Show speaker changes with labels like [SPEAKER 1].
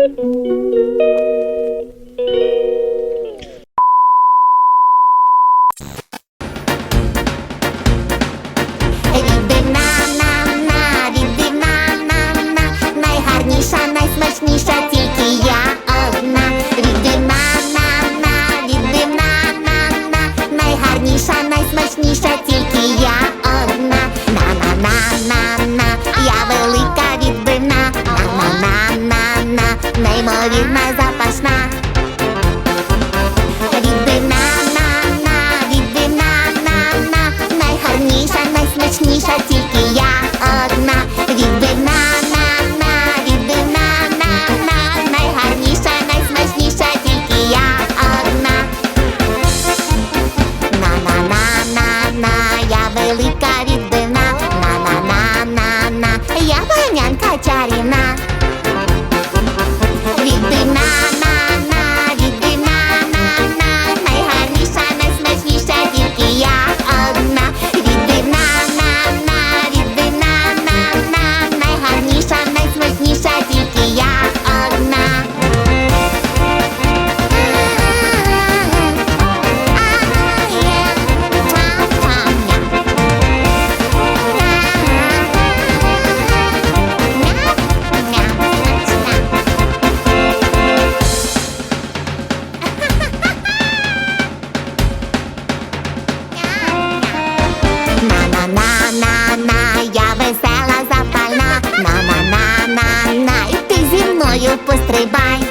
[SPEAKER 1] Thank you. Неймовірна запашна. мною пострибай.